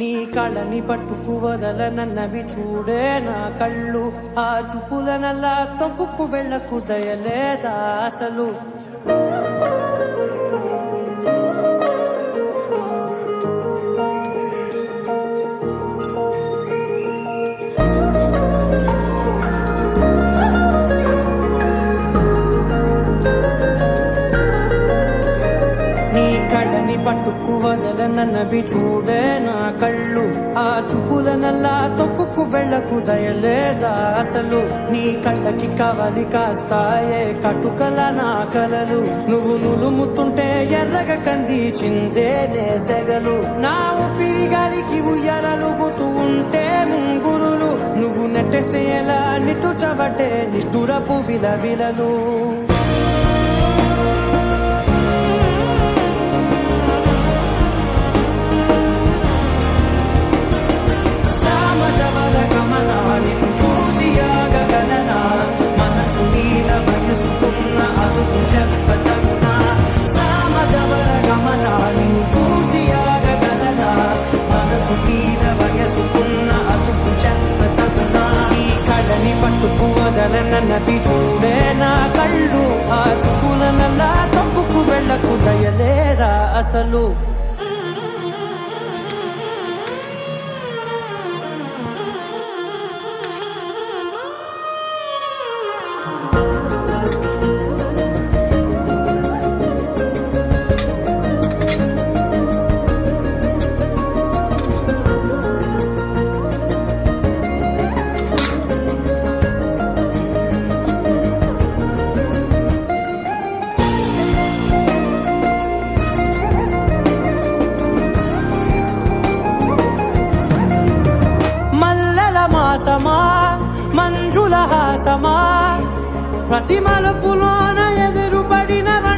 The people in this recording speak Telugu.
నీ కళని పట్టుకు వదలనన్నవి చూడే నా కళ్ళు. ఆ చూపులనల్లా తొక్కుకు వెళ్ళకు దయలేదా అసలు? కళ్ళని పట్టుకు వదలనన్నవి చూడే నా కళ్ళు. ఆ చూపులనల్లా తొక్కుకు వెళ్ళకు దయలేదా అసలు? నీ కళ్ళకి కవలి కాస్తాయే కటుకల నా కలలు. నువ్వు నులుముతుంటే ఎర్రగ కంది నే సెగలు. నా ఊపిరి గాలికి ఉయ్యాలలుగుతూ ఉంటే ముంగురులు. నువ్వు నెట్టేస్తే ఎలా నిట్టుచబట్టే నిష్ఠురపు విలవిలలు వదలనన్నవి చూడే నా కళ్ళు ఆ చుకులనల్లా తప్పుకు వెళ్ళకు దయలేరా అసలు? మల్లెల మంజుల హాసమా ప్రతి మలుపులోన ఎదురుపడిన వన్నెల